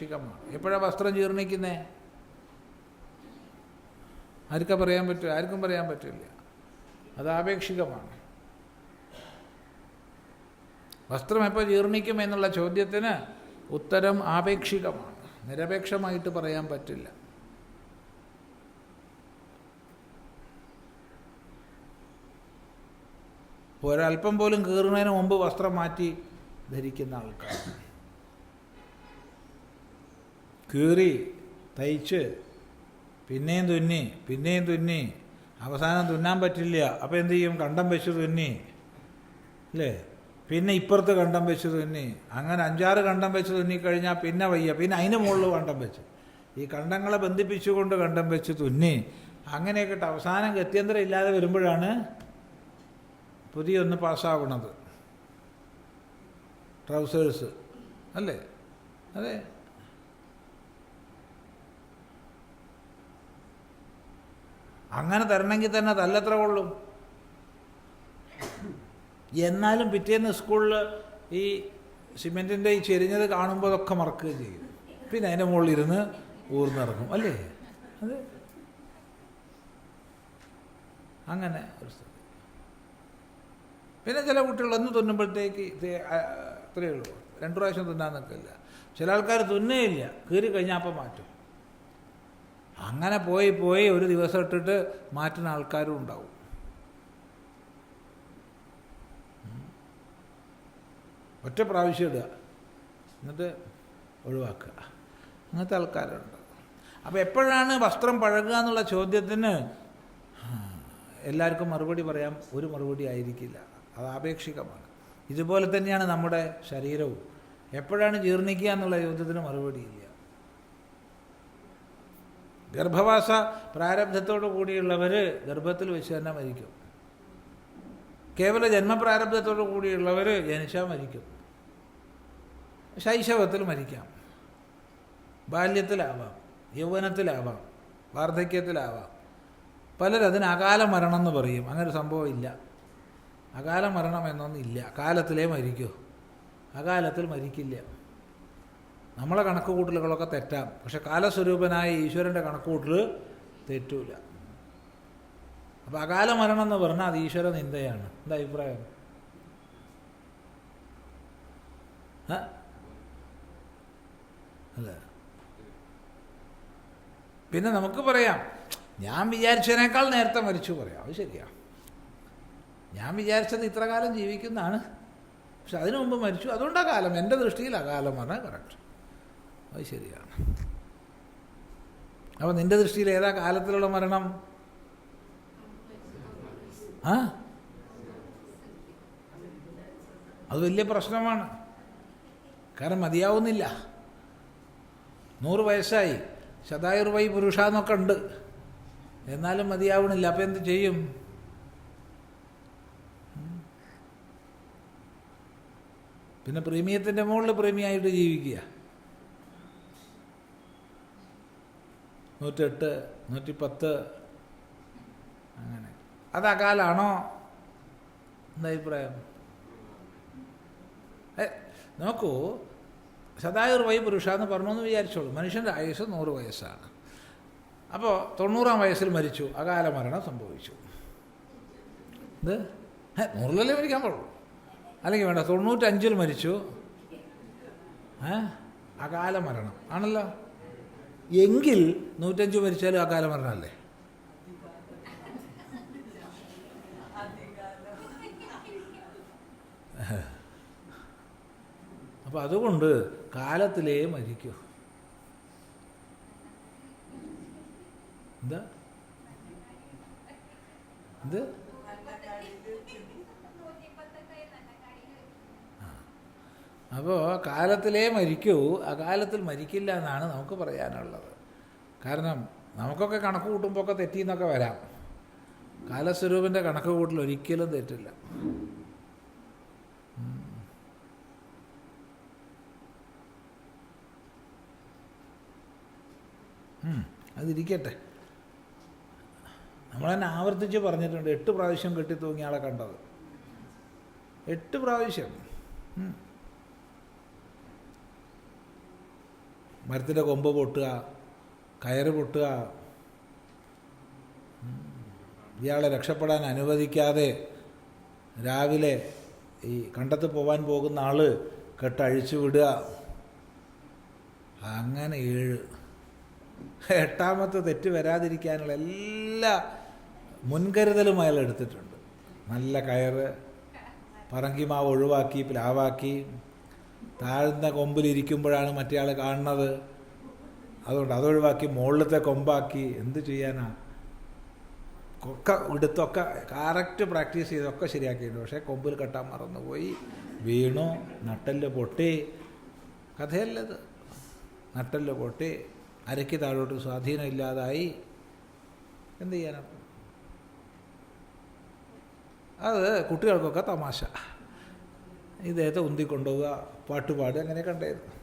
ആപേക്ഷികമാണ് എപ്പോഴാണ് വസ്ത്രം ജീർണിക്കുന്നേ? ആർക്കാ പറയാൻ പറ്റും ആർക്കും പറയാൻ പറ്റില്ല. അത് ആപേക്ഷികമാണ്. വസ്ത്രം എപ്പോൾ ജീർണിക്കും എന്നുള്ള ചോദ്യത്തിന് ഉത്തരം ആപേക്ഷികമാണ്. നിരപേക്ഷമായിട്ട് പറയാൻ പറ്റില്ല. ഒരല്പം പോലും കീറുന്നതിന് മുമ്പ് വസ്ത്രം മാറ്റി ധരിക്കുന്ന ആൾക്കാർ കീറി തയ്ച്ച് പിന്നെയും തുന്നി പിന്നെയും തുന്നി അവസാനം തുന്നാൻ പറ്റില്ല. അപ്പോൾ എന്തു ചെയ്യും? കണ്ടം വെച്ച് തുന്നി. അല്ലേ? പിന്നെ ഇപ്പുറത്ത് കണ്ടം വെച്ച് തുന്നി. അങ്ങനെ അഞ്ചാറ് കണ്ടം വെച്ച് തുന്നിക്കഴിഞ്ഞാൽ പിന്നെ വയ്യ. പിന്നെ അതിന് മുകളിൽ കണ്ടം വെച്ച്. ഈ കണ്ടങ്ങളെ ബന്ധിപ്പിച്ചുകൊണ്ട് കണ്ടം വെച്ച് തുന്നി. അങ്ങനെയൊക്കെ അവസാനം ഗത്യന്തരം ഇല്ലാതെ വരുമ്പോഴാണ് പുതിയൊന്ന് പാസ്സാവണത്. ട്രൗസേഴ്സ്. അല്ലേ? അതെ. അങ്ങനെ തരണമെങ്കിൽ തന്നെ തല്ലത്ര കൊള്ളും എന്നാലും പിറ്റേന്ന് സ്കൂളിൽ ഈ സിമെന്റിന്റെ ഈ ചെരിഞ്ഞത് കാണുമ്പോൾ അതൊക്കെ മറക്കുകയും ചെയ്യും. പിന്നെ അതിന്റെ മുകളിൽ ഇരുന്ന് ഊർന്നിറങ്ങും അല്ലേ? അത് അങ്ങനെ ഒരു പിന്നെ ചില കുട്ടികൾ ഒന്ന് തുന്നുമ്പോഴത്തേക്ക് അത്രയേ ഉള്ളൂ. രണ്ടു പ്രാവശ്യം തുന്നാൻ നിൽക്കില്ല. ചില ആൾക്കാർ തുന്നേയില്ല കീറി കഴിഞ്ഞാൽ അപ്പം മാറ്റും. അങ്ങനെ പോയി പോയി ഒരു ദിവസം ഇട്ടിട്ട് മാറ്റുന്ന ആൾക്കാരും ഉണ്ടാവും. ഒറ്റ പ്രാവശ്യം ഇടുക. എന്നിട്ട് ഒഴിവാക്കുക. അങ്ങനത്തെ ആൾക്കാരുണ്ട്. അപ്പോൾ എപ്പോഴാണ് വസ്ത്രം പഴകുക എന്നുള്ള ചോദ്യത്തിന് എല്ലാവർക്കും മറുപടി പറയാം. ഒരു മറുപടി ആയിരിക്കില്ല. അത് ആപേക്ഷികമാണ്. ഇതുപോലെ തന്നെയാണ് നമ്മുടെ ശരീരവും. എപ്പോഴാണ് ജീർണിക്കുക എന്നുള്ള ചോദ്യത്തിന് മറുപടിയില്ല ഗർഭവാസ പ്രാരബ്ധത്തോടു കൂടിയുള്ളവർ ഗർഭത്തിൽ വെച്ച് തന്നെ മരിക്കും. കേവല ജന്മപ്രാരബ്ധത്തോടു കൂടിയുള്ളവർ ജനിച്ചാൽ മരിക്കും. ശൈശവത്തിൽ മരിക്കാം. ബാല്യത്തിലാവാം യൗവനത്തിലാവാം വാർദ്ധക്യത്തിലാവാം. പലരും അതിന് അകാല മരണം എന്ന് പറയും. അങ്ങനെ ഒരു സംഭവം ഇല്ല. അകാല മരണം എന്നൊന്നും ഇല്ല. കാലത്തിലേ മരിക്കൂ. അകാലത്തിൽ മരിക്കില്ല. നമ്മളെ കണക്കുകൂട്ടലുകളൊക്കെ തെറ്റാം. പക്ഷെ കാലസ്വരൂപനായ ഈശ്വരന്റെ കണക്കുകൂട്ടൽ തെറ്റൂല. അപ്പം അകാല മരണം എന്ന് പറഞ്ഞാൽ അത് ഈശ്വര നിന്ദയാണ്. എന്താ അഭിപ്രായം? അല്ലേ? പിന്നെ നമുക്ക് പറയാം. ഞാൻ വിചാരിച്ചതിനേക്കാൾ നേരത്തെ മരിച്ചു പറയാം. അത് ശരിയാ. ഞാൻ വിചാരിച്ചത് ഇത്ര കാലം ജീവിക്കുന്നതാണ്. പക്ഷെ അതിനു മുമ്പ് മരിച്ചു. അതുകൊണ്ടാണ് കാലം. എന്റെ ദൃഷ്ടിയിൽ അകാലം പറഞ്ഞാൽ കറക്റ്റ് അത് ശരിയാണ്. അപ്പം നിന്റെ ദൃഷ്ടിയിൽ ഏതാ കാലത്തിലുള്ള മരണം? ആ? അത് വലിയ പ്രശ്നമാണ്. കാരണം മതിയാവുന്നില്ല. നൂറ് വയസ്സായി. ശതായുർവൈ പുരുഷ എന്നൊക്കെ ഉണ്ട്. എന്നാലും മതിയാവണില്ല. അപ്പം എന്ത് ചെയ്യും? പിന്നെ പ്രീമിയത്തിന്റെ മുകളിൽ പ്രീമിയായിട്ട് ജീവിക്കുക. നൂറ്റെട്ട് നൂറ്റിപ്പത്ത് അങ്ങനെ. അത് അകാലാണോ? ഏ നോക്കൂ സദായുർ വൈ പുരുഷ എന്ന് പറഞ്ഞു എന്ന് വിചാരിച്ചോളൂ. മനുഷ്യന്റെ ആയുസ് നൂറ് വയസ്സാണ്. അപ്പോൾ തൊണ്ണൂറാം വയസ്സിൽ മരിച്ചു. അകാല മരണം സംഭവിച്ചു. ഇത്? നൂറിലല്ലേ മരിക്കാൻ പാടുള്ളൂ? അല്ലെങ്കിൽ വേണ്ട തൊണ്ണൂറ്റഞ്ചിൽ മരിച്ചു. അകാല മരണം. ആണല്ലോ? എങ്കിൽ നൂറ്റഞ്ച് മരിച്ചാലും ആ കാലം പറഞ്ഞല്ലേ അപ്പം അതുകൊണ്ട് കാലത്തിലേ മരിക്കൂ. എന്താ? എന്ത്? അപ്പോൾ കാലത്തിലേ മരിക്കൂ. അകാലത്തിൽ മരിക്കില്ല എന്നാണ് നമുക്ക് പറയാനുള്ളത്. കാരണം നമുക്കൊക്കെ കണക്ക് കൂട്ടുമ്പോൾ ഒക്കെ തെറ്റിയെന്നൊക്കെ വരാം. കാലസ്വരൂപിന്റെ കണക്ക് കൂട്ടൽ ഒരിക്കലും തെറ്റില്ല. അതിരിക്കട്ടെ. നമ്മൾ തന്നെ ആവർത്തിച്ച് പറഞ്ഞിട്ടുണ്ട് എട്ട് പ്രാവശ്യം കെട്ടി തൂങ്ങിയ ആളെ കണ്ടത്. എട്ട് പ്രാവശ്യം. മരത്തിന്റെ കൊമ്പ് പൊട്ടുക കയറ് പൊട്ടുക. ഇയാളെ രക്ഷപ്പെടാൻ അനുവദിക്കാതെ രാവിലെ ഈ കണ്ടത്ത് പോകാൻ പോകുന്ന ആൾ കെട്ടഴിച്ചു വിടുക. അങ്ങനെ ഏഴ്. എട്ടാമത്തെ തെറ്റ് വരാതിരിക്കാനുള്ള എല്ലാ മുൻകരുതലും അയാൾ എടുത്തിട്ടുണ്ട്. നല്ല കയറ് പറങ്കിമാവ് ഒഴിവാക്കി പ്ലാവാക്കി. താഴ്ന്ന കൊമ്പിലിരിക്കുമ്പോഴാണ് മറ്റേ ആൾ കാണുന്നത്. അതുകൊണ്ട് അതൊഴിവാക്കി മുകളിലത്തെ കൊമ്പാക്കി എന്ത് ചെയ്യാനാ? ഒക്കെ എടുത്തൊക്കെ കറക്റ്റ് പ്രാക്ടീസ് ചെയ്തൊക്കെ ശരിയാക്കിയിട്ടുണ്ട്. പക്ഷേ കൊമ്പിൽ കെട്ടാൻ മറന്നുപോയി. വീണു നട്ടൽ പൊട്ടി. കഥയല്ലത്. നട്ടൽ പൊട്ടി അരക്കി താഴോട്ട് സ്വാധീനം ഇല്ലാതായി. എന്ത് ചെയ്യാനാ? അത് കുട്ടികൾക്കൊക്കെ തമാശ. ഇദ്ദേഹത്തെ ഉന്തിക്കൊണ്ടുപോവുക പാട്ടുപാട് അങ്ങനെ കണ്ടായിരുന്നു ആ.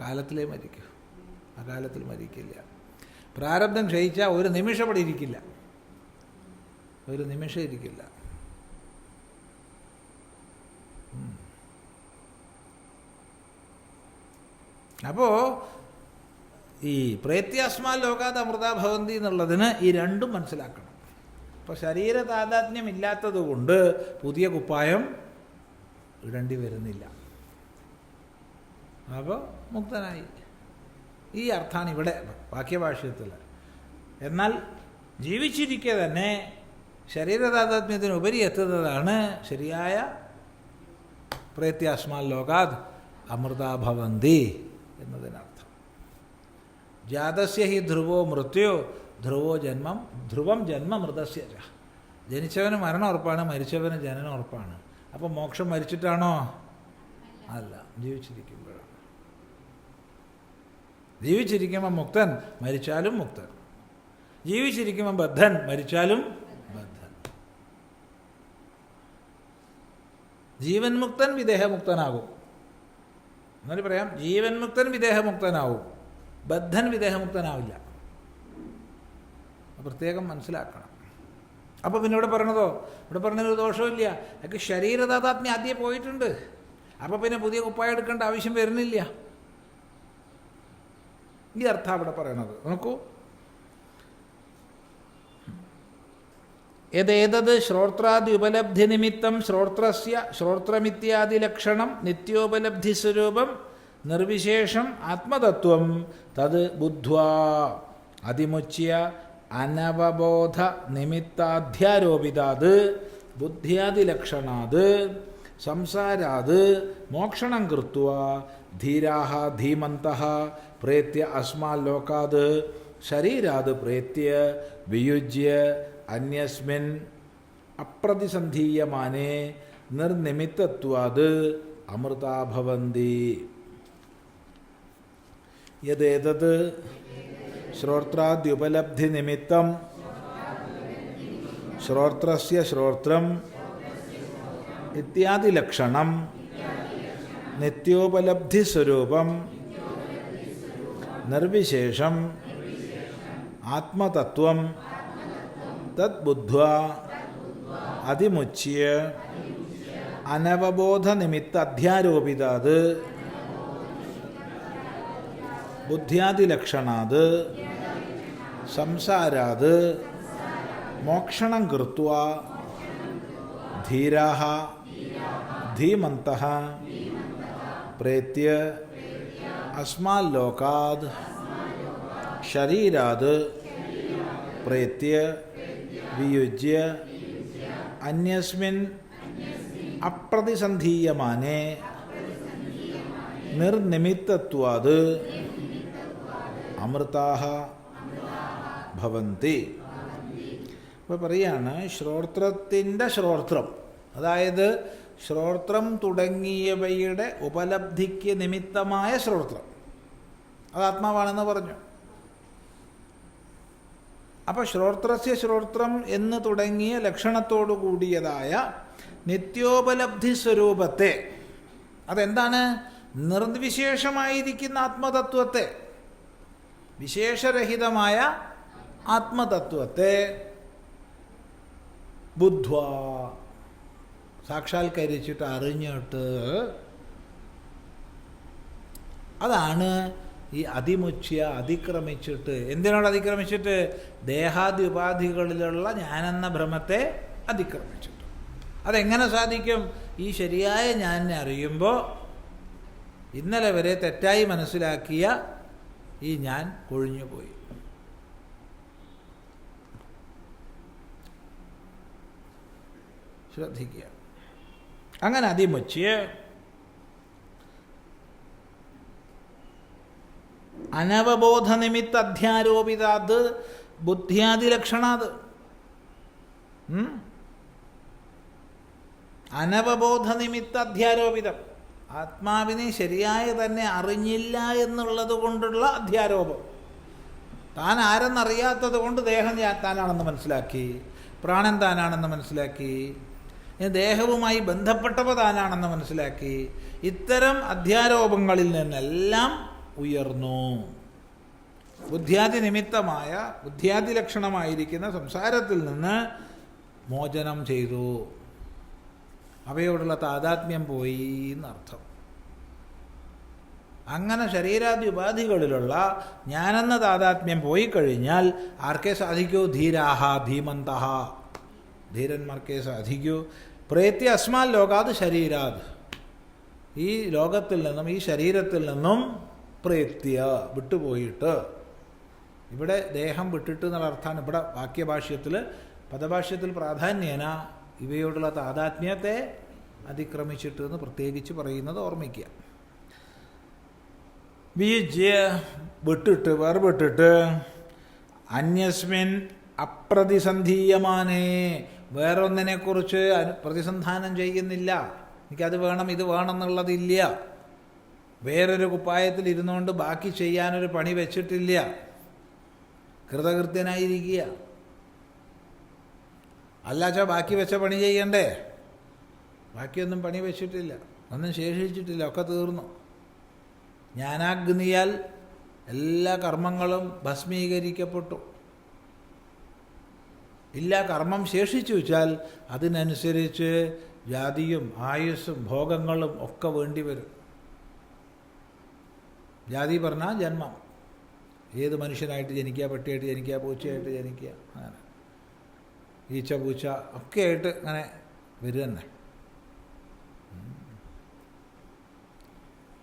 കാലത്തിലേ മരിക്കൂ. അകാലത്തിൽ മരിക്കില്ല. പ്രാരബ്ധം ക്ഷയിച്ചാൽ ഒരു നിമിഷം അവിടെ ഇരിക്കില്ല. ഒരു നിമിഷം ഇരിക്കില്ല. അപ്പോൾ അപ്പോ ഈ പ്രേത്യാസ്മാ ലോകാത് അമൃത ഭവന്തി എന്നുള്ളതിന് ഈ രണ്ടും മനസ്സിലാക്കണം. അപ്പോൾ ശരീര താതാത്മ്യം ഇല്ലാത്തത് കൊണ്ട് പുതിയ കുപ്പായം ഇടേണ്ടി വരുന്നില്ല. അപ്പോൾ മുക്തനായി. ഈ അർത്ഥാണ് ഇവിടെ വാക്യഭാഷ്യത്തിൽ. എന്നാൽ ജീവിച്ചിരിക്കെ തന്നെ ശരീരതാതാത്മ്യത്തിന് ഉപരി എത്തുന്നതാണ് ശരിയായ പ്രേത്യാസ്മാ ലോകാത് അമൃതാഭവന്തി എന്നതിനർത്ഥം. ജാതസ്യ ഹി ധ്രുവോ മൃത്യോ ധ്രുവോ ജന്മം ധ്രുവം ജന്മ മൃതസ്യ ജനിച്ചവന് മരണം ഉറപ്പാണ് മരിച്ചവന് ജനനം ഉറപ്പാണ്. അപ്പോൾ മോക്ഷം മരിച്ചിട്ടാണോ? അല്ല ജീവിച്ചിരിക്കുമ്പോഴാണ്. ജീവിച്ചിരിക്കുമ്പോൾ മുക്തൻ മരിച്ചാലും മുക്തൻ. ജീവിച്ചിരിക്കുമ്പോൾ ബദ്ധൻ മരിച്ചാലും ബദ്ധൻ. ജീവൻ മുക്തൻ വിദേഹമുക്തനാകും. എന്നാലും പറയാം ജീവൻ മുക്തൻ വിദേഹമുക്തനാവും ബദ്ധൻ വിദേഹമുക്തനാവില്ല. പ്രത്യേകം മനസ്സിലാക്കണം. അപ്പോൾ പിന്നെ ഇവിടെ പറഞ്ഞതോ? ഇവിടെ പറഞ്ഞൊരു ദോഷമില്ല അതൊക്കെ ശരീരദാതാത്മ്യം ആദ്യം പോയിട്ടുണ്ട്. അപ്പോൾ പിന്നെ പുതിയ കുപ്പായം എടുക്കേണ്ട ആവശ്യം വരുന്നില്ല. ഈ അർത്ഥം അവിടെ പറയണത്. നോക്കൂ. ഏതേതത് ശ്രോത്രാദി ഉപലബ്ധി നിമിത്തം ശ്രോത്രസ്യ നിത്യോപലബ്ധി സ്വരൂപം നിർവിശേഷം ആത്മതത്വം തത് ബുദ്ധ്വാ അതിമുച്യ അനവബോധ നിമിത്താധ്യാരോപിതാത് ബുദ്ധ്യാദിലക്ഷണാത് സംസാരാത് മോക്ഷണം കൃത്വ ധീരാഹ ധീമന്ത പ്രേത്യ അസ്മാല്ലോകാത് ശരീരാത് പ്രേത്യ വിയുജ്യ അന്യസ്മിൻ അപ്രതിസന്ധീയമാനെ നിർനിമിത്തത്വാത് അമൃതാഭവന്തി. യതേതത് ശ്രോത്രാദ്യുപലബ്ധി നിമിത്തം ശ്രോത്രസ്യ ശ്രോത്രം ഇത്യാദി ലക്ഷണം നിത്യോപലബ്ധിസ്വരൂപം. നിർവിശേഷം. ആത്മതത്വം. തദ്ബുദ്ധ അതിമുച്യ അനവബോധനിമിത്ത അധ്യാരോപിതാത് ബുദ്ധ്യാദിലക്ഷണാത് സംസാരാത്. മോക്ഷണം കൃത്വ ധീരാ ധീമന്തः പ്രേത്യ അസ്മാല്ലോകാത് ശരീരാത് പ്രേത്യ വിയുജ്യ അന്യസ്മിൻ അപ്രതിസന്ധീയമാനെ നിർനിമിത്തത്വാത് അമൃതാഹ ഭവന്തി. അപ്പോൾ പറയാണ് ശ്രോത്രത്തിന്റെ ശ്രോത്രം. അതായത് ശ്രോത്രം തുടങ്ങിയവയുടെ ഉപലബ്ധിക്ക് നിമിത്തമായ ശ്രോത്രം. അത് ആത്മാവാണെന്ന് പറഞ്ഞു. അപ്പോൾ ശ്രോത്രസ്യ ശ്രോത്രം എന്ന് തുടങ്ങിയ ലക്ഷണത്തോടു കൂടിയതായ നിത്യോപലബ്ധി സ്വരൂപത്തെ അതെന്താണ്? നിർവിശേഷമായിരിക്കുന്ന ആത്മതത്വത്തെ വിശേഷരഹിതമായ ആത്മതത്വത്തെ. ബുദ്ധ്വ സാക്ഷാത്കരിച്ചിട്ട് അറിഞ്ഞിട്ട് അതാണ് ഈ അതിമുച്ഛ്യ അതിക്രമിച്ചിട്ട്. എന്തിനോട് അതിക്രമിച്ചിട്ട്? ദേഹാദി ഉപാധികളിലുള്ള ഞാനെന്ന ഭ്രമത്തെ അതിക്രമിച്ചിട്ട്. അതെങ്ങനെ സാധിക്കും? ഈ ശരിയായ ഞാനിനെ അറിയുമ്പോൾ ഇന്നലെ വരെ തെറ്റായി മനസ്സിലാക്കിയ ഈ ഞാൻ കൊഴിഞ്ഞുപോയി. ശ്രദ്ധിക്കുക. അങ്ങനെ അതിമുച്ച് അനവബോധ നിമിത്ത അധ്യാരോപിതാത് ബുദ്ധിയാദി ലക്ഷണാത് ഉം? അനവബോധ നിമിത്ത അധ്യാരോപിതം. ആത്മാവിനെ ശരിയായ തന്നെ അറിഞ്ഞില്ല എന്നുള്ളത് കൊണ്ടുള്ള അധ്യാരോപം. താൻ ആരെന്നറിയാത്തത് കൊണ്ട് ദേഹം താനാണെന്ന് മനസ്സിലാക്കി. പ്രാണൻ താനാണെന്ന് മനസ്സിലാക്കി. ദേഹവുമായി ബന്ധപ്പെട്ടവ താനാണെന്ന് മനസ്സിലാക്കി ഇത്തരം അധ്യാരോപങ്ങളിൽ നിന്നെല്ലാം ഉയർന്നു. ബുദ്ധ്യാദി നിമിത്തമായ ബുദ്ധ്യാദി ലക്ഷണമായിരിക്കുന്ന സംസാരത്തിൽ നിന്ന് മോചനം ചെയ്തു. അവയോടുള്ള താതാത്മ്യം പോയി എന്നർത്ഥം. അങ്ങനെ ശരീരാദി ഉപാധികളിലുള്ള ഞാനെന്ന താതാത്മ്യം പോയി കഴിഞ്ഞാൽ ആർക്കേ സാധിക്കൂ? ധീരാഹ ധീമന്തഹ. ധീരന്മാർക്കേ സാധിക്കൂ പ്രേത്യ അസ്മാൽ ലോകാത് ശരീരാത്. ഈ ലോകത്തിൽ നിന്നും ഈ ശരീരത്തിൽ നിന്നും പ്രേത്യ വിട്ടുപോയിട്ട് ഇവിടെ ദേഹം വിട്ടിട്ട് എന്നുള്ള അർത്ഥമാണ് ഇവിടെ വാക്യഭാഷ്യത്തിൽ പദഭാഷ്യത്തിൽ പ്രാധാന്യേന ഇവയോടുള്ള താതാത്മ്യത്തെ അതിക്രമിച്ചിട്ട് എന്ന് പ്രത്യേകിച്ച് പറയുന്നത് ഓർമ്മിക്കുക. ബീജ്യ വിട്ടിട്ട് വേർവിട്ടിട്ട് അന്യസ്മിൻ അപ്രതിസന്ധീയമാനേ വേറൊന്നിനെക്കുറിച്ച് പ്രതിസന്ധാനം ചെയ്യുന്നില്ല. എനിക്കത് വേണം ഇത് വേണം എന്നുള്ളതില്ല വേറൊരു കുപ്പായത്തിൽ ഇരുന്നുകൊണ്ട് ബാക്കി ചെയ്യാനൊരു പണി വെച്ചിട്ടില്ല. കൃതകൃത്യനായിരിക്കുക. അല്ലാച്ച ബാക്കി വെച്ച പണി ചെയ്യണ്ടേ? ബാക്കിയൊന്നും പണി വെച്ചിട്ടില്ല. ഒന്നും ശേഷിച്ചിട്ടില്ല. ഒക്കെ തീർന്നു. ജ്ഞാനാഗ്നിയാൽ എല്ലാ കർമ്മങ്ങളും ഭസ്മീകരിക്കപ്പെട്ടു. ഇല്ല കർമ്മം ശേഷിച്ചു വെച്ചാൽ അതിനനുസരിച്ച് ജാതിയും ആയുസ്സും ഭോഗങ്ങളും ഒക്കെ വേണ്ടി വരും ജാതി പറഞ്ഞാൽ ജന്മം. ഏത് മനുഷ്യനായിട്ട് ജനിക്കുക പട്ടിയായിട്ട് ജനിക്കുക പൂച്ചയായിട്ട് ജനിക്കുക അങ്ങനെ. ഈച്ച പൂച്ച ഒക്കെ ആയിട്ട് അങ്ങനെ വരിക തന്നെ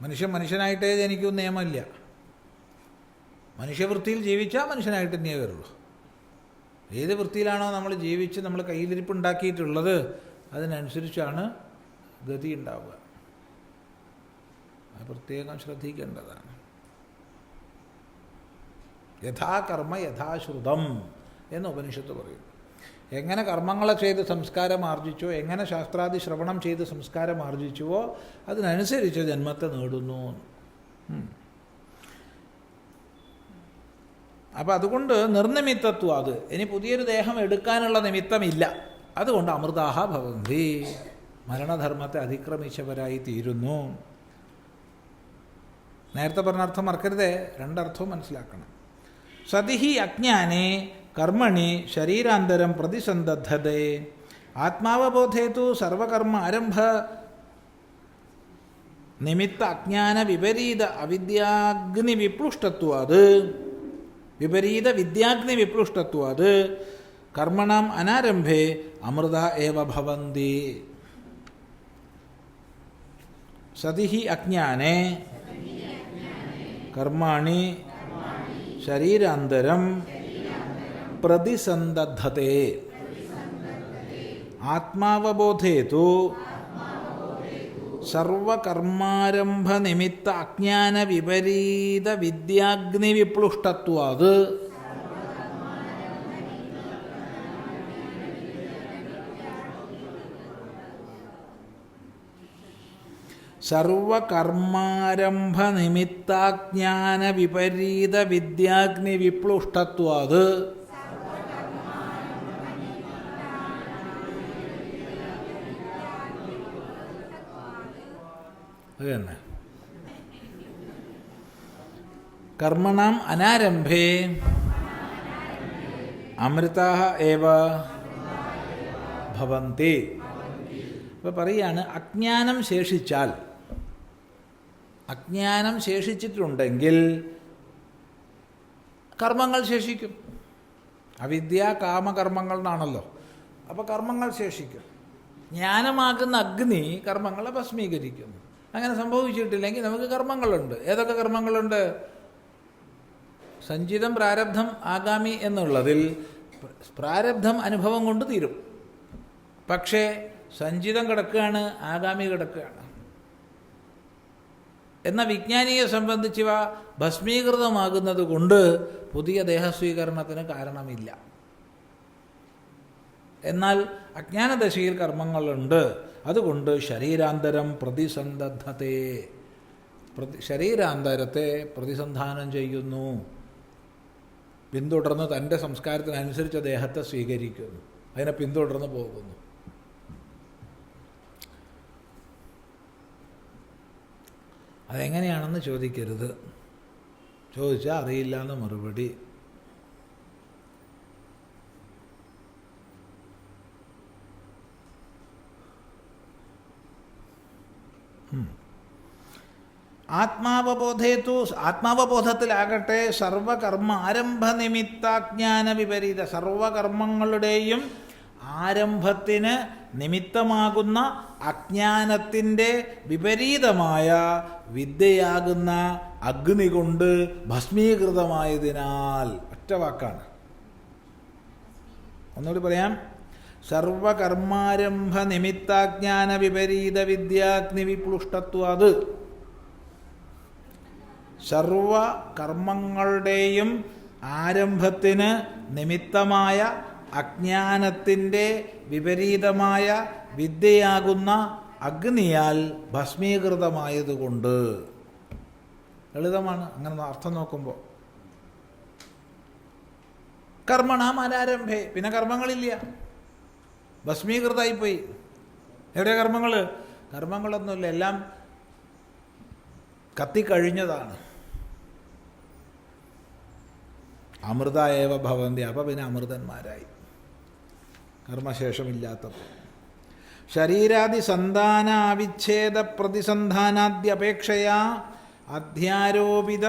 മനുഷ്യൻ മനുഷ്യനായിട്ടേ ജനിക്കും നിയമമില്ല. മനുഷ്യവൃത്തിയിൽ ജീവിച്ചാൽ മനുഷ്യനായിട്ട് തന്നെയേ വരുള്ളൂ. ഏത് വൃത്തിയിലാണോ നമ്മൾ ജീവിച്ച് നമ്മൾ കയ്യിലിരിപ്പ് ഉണ്ടാക്കിയിട്ടുള്ളത് അതിനനുസരിച്ചാണ് ഗതി ഉണ്ടാവുക. അത് പ്രത്യേകം ശ്രദ്ധിക്കേണ്ടതാണ്. യഥാകർമ്മ യഥാശ്രുതം എന്ന് ഉപനിഷത്ത് പറയും. എങ്ങനെ കർമ്മങ്ങളെ ചെയ്ത് സംസ്കാരം ആർജിച്ചോ എങ്ങനെ ശാസ്ത്രാദി ശ്രവണം ചെയ്ത് സംസ്കാരം ആർജിച്ചുവോ അതിനനുസരിച്ച് ജന്മത്തെ നേടുന്നു. അപ്പം അതുകൊണ്ട് നിർനിമിത്തത്വം അത്. ഇനി പുതിയൊരു ദേഹം എടുക്കാനുള്ള നിമിത്തമില്ല. അതുകൊണ്ട് അമൃതാഹ ഭവന്തി. മരണധർമ്മത്തെ അതിക്രമിച്ചവരായി തീരുന്നു. നേരത്തെ പറഞ്ഞ അർത്ഥം മറക്കരുതേ. രണ്ടർത്ഥവും മനസ്സിലാക്കണം. സതിഹി അജ്ഞാനെ കർമ്മണി ശരീരാന്തരം പ്രതിസന്ധദ്ധതേ. ആത്മാവബോധേതു സർവകർമ്മ ആരംഭ. നിമിത്ത അജ്ഞാന വിപരീത അവിദ്യാഗ്നി വിപ്ലുഷ്ടത്വാത് വിപരീത വിദ്യാഗ്നി വിപ്ലുഷ്ടത്വാത് കർമ്മണം അനാരംഭേ അമൃത ഏവ ഭവന്തി. സതിഹി അജ്ഞാനെ. കർമാണി ശരീരാന്തരം പ്രതിസന്ധത്തെ ആത്മാവബോധേ തു സർവകർമാരംഭ നിമിത്ത അജ്ഞാന വിപരീത വിദ്യാഗ്നി വിപ്ലുഷ്ടത്വാത് സർവകർമാരംഭനിമിത്താജ്ഞാന വിപരീത വിദ്യാഗ്നി വിപ്ലുഷ്ടത്വാത് അത് തന്നെ. കർമ്മണം അനാരംഭേ. അമൃത ഏവ ഭവന്തി. അപ്പോൾ പറയുകയാണ് അജ്ഞാനം ശേഷിച്ചാൽ അജ്ഞാനം ശേഷിച്ചിട്ടുണ്ടെങ്കിൽ കർമ്മങ്ങൾ ശേഷിക്കും. അവിദ്യ കാമകർമ്മങ്ങൾ എന്നാണല്ലോ. അപ്പോൾ കർമ്മങ്ങൾ ശേഷിക്കും. ജ്ഞാനമാകുന്ന അഗ്നി കർമ്മങ്ങളെ ഭസ്മീകരിക്കുന്നു. അങ്ങനെ സംഭവിച്ചിട്ടില്ലെങ്കിൽ നമുക്ക് കർമ്മങ്ങളുണ്ട്. ഏതൊക്കെ കർമ്മങ്ങളുണ്ട്? സഞ്ചിതം പ്രാരബ്ധം ആഗാമി എന്നുള്ളതിൽ പ്രാരബ്ധം അനുഭവം കൊണ്ട് തീരും. പക്ഷേ സഞ്ചിതം കിടക്കുകയാണ് ആഗാമി കിടക്കുകയാണ്. എന്ന വിജ്ഞാനിയെ സംബന്ധിച്ചവ ഭസ്മീകൃതമാകുന്നത് കൊണ്ട് പുതിയ ദേഹസ്വീകരണത്തിന് കാരണമില്ല. എന്നാൽ അജ്ഞാനദശയിൽ കർമ്മങ്ങളുണ്ട്. അതുകൊണ്ട് ശരീരാന്തരം പ്രതിസന്ധത്തെ പ്രതി ശരീരാന്തരത്തെ പ്രതിസന്ധാനം ചെയ്യുന്നു. പിന്തുടർന്ന് തന്റെ സംസ്കാരത്തിനനുസരിച്ച് ദേഹത്തെ സ്വീകരിക്കുന്നു. അതിനെ പിന്തുടർന്ന് പോകുന്നു. അതെങ്ങനെയാണെന്ന് ചോദിക്കരുത്. ചോദിച്ചാൽ അറിയില്ല എന്ന് മറുപടി ആത്മാവബോധേത്തു ആത്മാവബോധത്തിലാകട്ടെ സർവകർമ്മ ആരംഭ നിമിത്താജ്ഞാന വിപരീത സർവകർമ്മങ്ങളുടെയും ആരംഭത്തിന് നിമിത്തമാകുന്ന അജ്ഞാനത്തിന്റെ വിപരീതമായ വിദ്യയാകുന്ന അഗ്നി കൊണ്ട് ഭസ്മീകൃതമായതിനാൽ ഒറ്റ വാക്കാണ്. ഒന്നുകൂടി പറയാം. സർവകർമാരംഭ നിമിത്താജ്ഞാന വിപരീത വിദ്യാഗ്നി വിപ്ലുഷ്ടത്വാത് സർവ കർമ്മങ്ങളുടെയും ആരംഭത്തിന് നിമിത്തമായ അജ്ഞാനത്തിന്റെ വിപരീതമായ വിദ്യയാകുന്ന അഗ്നിയാൽ ഭസ്മീകൃതമായതുകൊണ്ട്. ലളിതമാണ് അങ്ങനെ അർത്ഥം നോക്കുമ്പോൾ. കർമ്മണാം അനാരംഭേ പിന്നെ കർമ്മങ്ങളില്ല. ഭസ്മീകൃതമായിപ്പോയി എവിടെ കർമ്മങ്ങൾ കർമ്മങ്ങളൊന്നുമില്ല എല്ലാം കത്തിക്കഴിഞ്ഞതാണ്. അമൃത ഏവ ഭവന്തി അപ്പം പിന്നെ അമൃതന്മാരായി. കർമ്മശേഷമില്ലാത്തപ്പോൾ ശരീരാദി സന്താന അവിച്ഛേദ പ്രതിസന്ധാനാദ്യപേക്ഷയാ അധ്യാരോപിത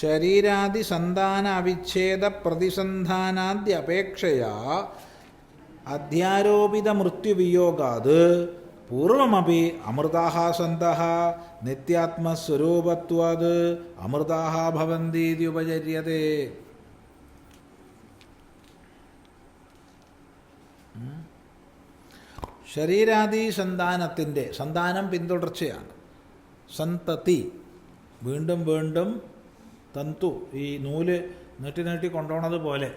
ശരീരാദി സന്താന അവിച്ഛേദ പ്രതിസന്ധാനാദ്യപേക്ഷയാ അധ്യാരോപിത മൃത്യുവിയോഗാത് പൂർവമപി അമൃതാഹ സന്തः നിത്യാത്മസ്വരൂപത്വാത് അമൃതാഹ ഭവന്തി ഉപചര്യതേ ശരീരാദി സന്താനത്തിന്റെ സന്താനം പിന്തുടർച്ചയാണ്. സന്തതി. വീണ്ടും വീണ്ടും തന്തു ഈ നൂൽ നീട്ടി നീട്ടി കൊണ്ടുപോണത് പോലെ.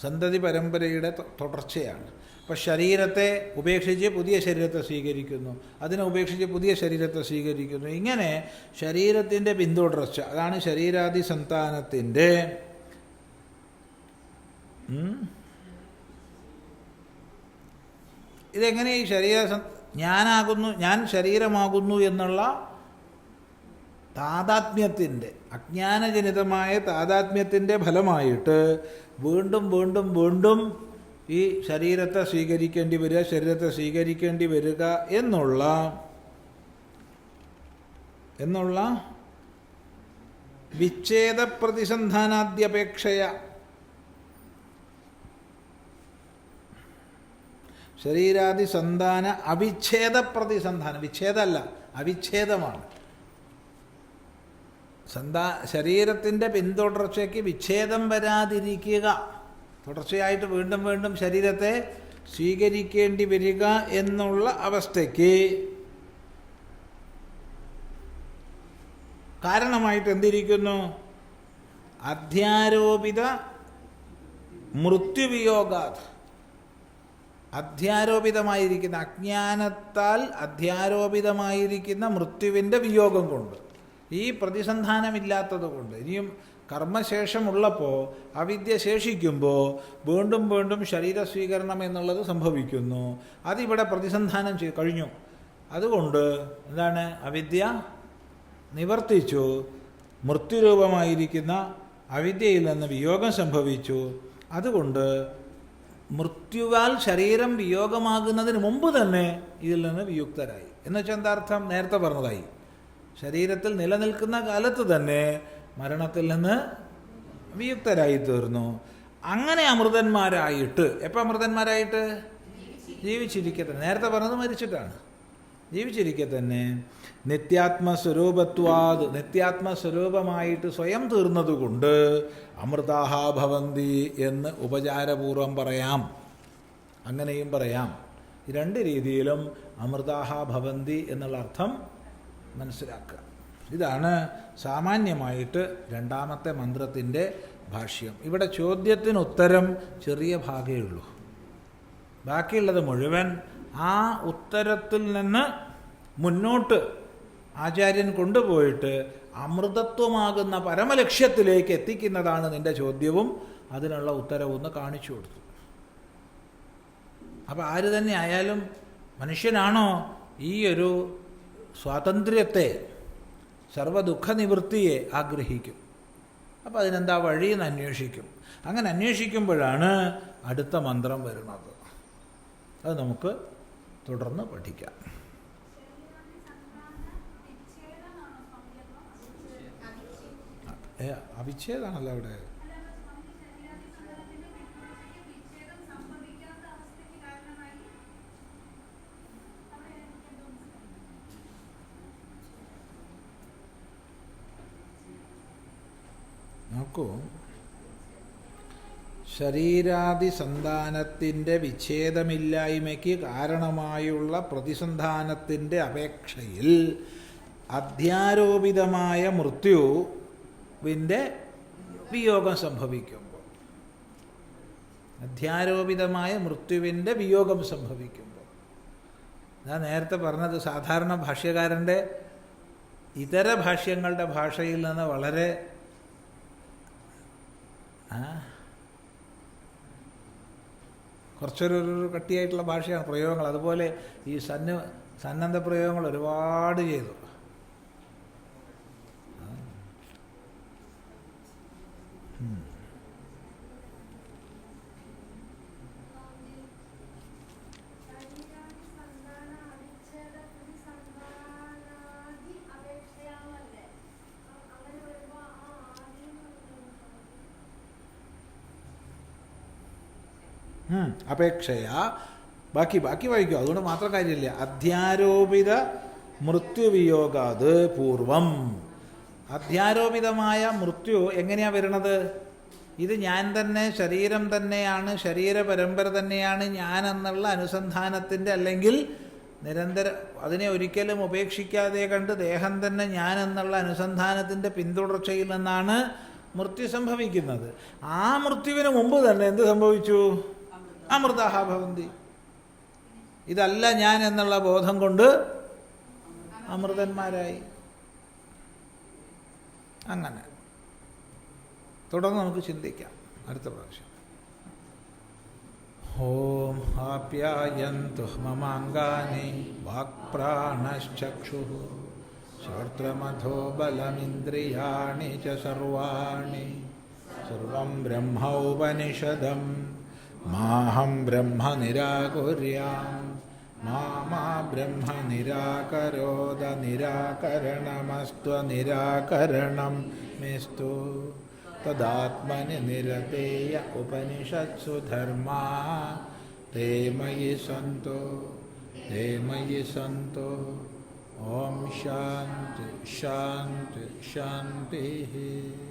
സന്തതി പരമ്പരയുടെ തുടർച്ചയാണ്. അപ്പോൾ ശരീരത്തെ ഉപേക്ഷിച്ച് പുതിയ ശരീരത്തെ സ്വീകരിക്കുന്നു. അതിനെ ഉപേക്ഷിച്ച് പുതിയ ശരീരത്തെ സ്വീകരിക്കുന്നു. ഇങ്ങനെ ശരീരത്തിന്റെ പിന്തുടർച്ച അതാണ് ശരീരാദി സന്താനത്തിന്റെ ഇതെങ്ങനെ ഈ ശരീര ഞാനാകുന്നു ഞാൻ ശരീരമാകുന്നു എന്നുള്ള താതാത്മ്യത്തിന്റെ അജ്ഞാനജനിതമായ താതാത്മ്യത്തിന്റെ ഫലമായിട്ട് വീണ്ടും വീണ്ടും വീണ്ടും ഈ ശരീരത്തെ സ്വീകരിക്കേണ്ടി വരിക ശരീരത്തെ സ്വീകരിക്കേണ്ടി വരിക എന്നുള്ള എന്നുള്ള വിച്ഛേദ പ്രതിസന്ധാനാദ്യപേക്ഷയ ശരീരാദി സന്താന അവിച്ഛേദ പ്രതിസന്ധാനം വിച്ഛേദമല്ല അവിച്ഛേദമാണ്. സന്താ ശരീരത്തിന്റെ പിന്തുടർച്ചയ്ക്ക് വിച്ഛേദം വരാതിരിക്കുക. തുടർച്ചയായിട്ട് വീണ്ടും വീണ്ടും ശരീരത്തെ സ്വീകരിക്കേണ്ടി വരിക എന്നുള്ള അവസ്ഥയ്ക്ക് കാരണമായിട്ട് എന്തിരിക്കുന്നു? അധ്യാരോപിത മൃത്യുവിയോഗാത്. അധ്യാരോപിതമായിരിക്കുന്ന അജ്ഞാനത്താൽ അധ്യാരോപിതമായിരിക്കുന്ന മൃത്യുവിന്റെ വിയോഗം കൊണ്ട് ഈ പ്രതിസന്ധാനമില്ലാത്തത് കൊണ്ട് ഇനിയും കർമ്മശേഷമുള്ളപ്പോൾ അവിദ്യ ശേഷിക്കുമ്പോൾ വീണ്ടും വീണ്ടും ശരീര സ്വീകരണം എന്നുള്ളത് സംഭവിക്കുന്നു. അതിവിടെ പ്രതിസന്ധാനം ചെയ് കഴിഞ്ഞു. അതുകൊണ്ട് എന്താണ്? അവിദ്യ നിവർത്തിച്ചു. മൃത്യുരൂപമായിരിക്കുന്ന അവിദ്യയിൽ നിന്ന് വിയോഗം സംഭവിച്ചു. അതുകൊണ്ട് മൃത്യുവാൽ ശരീരം വിയോഗമാകുന്നതിന് മുമ്പ് തന്നെ ഇതിൽ നിന്ന് വിയുക്തരായി. എന്നുവെച്ചാൽ എന്താ അർത്ഥം? നേരത്തെ പറഞ്ഞതായി. ശരീരത്തിൽ നിലനിൽക്കുന്ന കാലത്ത് തന്നെ മരണത്തിൽ നിന്ന് വിയുക്തരായി തീർന്നു. അങ്ങനെ അമൃതന്മാരായിട്ട് എപ്പോൾ അമൃതന്മാരായിട്ട്? ജീവിച്ചിരിക്കട്ടെ. നേരത്തെ പറഞ്ഞത് മരിച്ചിട്ടാണ്. ജീവിച്ചിരിക്കെ തന്നെ നിത്യാത്മസ്വരൂപത്വാത് നിത്യാത്മസ്വരൂപമായിട്ട് സ്വയം തീർന്നതുകൊണ്ട് അമൃതാഹ ഭവന്തി എന്ന് ഉപചാരപൂർവം പറയാം. അങ്ങനെയും പറയാം. രണ്ട് രീതിയിലും അമൃതാഹ ഭവന്തി എന്നുള്ള അർത്ഥം മനസ്സിലാക്കുക. ഇതാണ് സാമാന്യമായിട്ട് രണ്ടാമത്തെ മന്ത്രത്തിന്റെ ഭാഷ്യം. ഇവിടെ ചോദ്യത്തിന് ഉത്തരം ചെറിയ ഭാഗമേ ഉള്ളൂ. ബാക്കിയുള്ളത് മുഴുവൻ ആ ഉത്തരത്തിൽ നിന്ന് മുന്നോട്ട് ആചാര്യൻ കൊണ്ടുപോയിട്ട് അമൃതത്വമാകുന്ന പരമലക്ഷ്യത്തിലേക്ക് എത്തിക്കുന്നതാണ് നിന്റെ ചോദ്യവും. അതിനുള്ള ഉത്തരവും കാണിച്ചു കൊടുത്തു. അപ്പോൾ ആര് തന്നെ ആയാലും മനുഷ്യനാണോ ഈ ഒരു സ്വാതന്ത്ര്യത്തെ സർവദുഃഖ നിവൃത്തിയെ ആഗ്രഹിക്കും. അപ്പോൾ അതിനെന്താ വഴിയെന്ന് അന്വേഷിക്കും. അങ്ങനെ അന്വേഷിക്കുമ്പോഴാണ് അടുത്ത മന്ത്രം വരുന്നത്. അത് നമുക്ക് തുടർന്ന് പഠിക്കാം. അവിച്ഛേദാണല്ലോ അവിടെ. നോക്കൂ. ശരീരാദി സന്താനത്തിന്റെ വിച്ഛേദമില്ലായ്മയ്ക്ക് കാരണമായുള്ള പ്രതിസന്ധാനത്തിന്റെ അപേക്ഷയിൽ അധ്യാരോപിതമായ മൃത്യുവിന്റെ വിയോഗം സംഭവിക്കുമ്പോൾ അധ്യാരോപിതമായ മൃത്യുവിന്റെ വിയോഗം സംഭവിക്കുമ്പോൾ. ഞാൻ നേരത്തെ പറഞ്ഞത് സാധാരണ ഭാഷ്യകാരന്റെ ഇതര ഭാഷ്യങ്ങളുടെ ഭാഷയിൽ നിന്ന് വളരെ ആ കുറച്ചൊരു കട്ടിയായിട്ടുള്ള ഭാഷയാണ് പ്രയോഗങ്ങൾ. അതുപോലെ ഈ സന്ന സന്നദ്ധ പ്രയോഗങ്ങൾ ഒരുപാട് ചെയ്തു. അപേക്ഷയാ. ബാക്കി ബാക്കി വായിക്കും. അതുകൊണ്ട് മാത്രം കാര്യമില്ല. അധ്യാരോപിത മൃത്യുവിയോഗാത് പൂർവം. അധ്യാരോപിതമായ മൃത്യു എങ്ങനെയാ വരുന്നത് ഇത് ഞാൻ തന്നെ ശരീരം തന്നെയാണ് ശരീര പരമ്പര തന്നെയാണ് ഞാൻ എന്നുള്ള അനുസന്ധാനത്തിന്റെ അല്ലെങ്കിൽ നിരന്തരം അതിനെ ഒരിക്കലും ഉപേക്ഷിക്കാതെ കണ്ട് ദേഹം തന്നെ ഞാൻ എന്നുള്ള അനുസന്ധാനത്തിന്റെ പിന്തുടർച്ചയിൽ നിന്നാണ് മൃത്യു സംഭവിക്കുന്നത്. ആ മൃത്യുവിന് മുമ്പ് തന്നെ എന്ത് സംഭവിച്ചു? അമൃതാഹ ഭവന്തി. ഇതല്ല ഞാൻ എന്നുള്ള ബോധം കൊണ്ട് അമൃതന്മാരായി. അങ്ങനെ. തുടർന്ന് നമുക്ക് ചിന്തിക്കാം. അടുത്ത പ്രാവശ്യം. ഓം ആപ്യായന്തു മമാങ്കാനി വാക്പ്രാണശ്ചക്ഷു. ശ്രോത്രമഥോ ബലമിന്ദ്രിയാണി ച സർവാണി. സർവം माहं ब्रह्म निराकुर्यां। मा मा ब्रह्म निराकरोद निराकरणमस्त्व निराकरणं मेस्तु। तदात्मनि निरतेय उपनिषत्सु धर्मा। ते मयि सन्तो ते मयि सन्तो। ॐ शान्ति शान्ति शान्तिः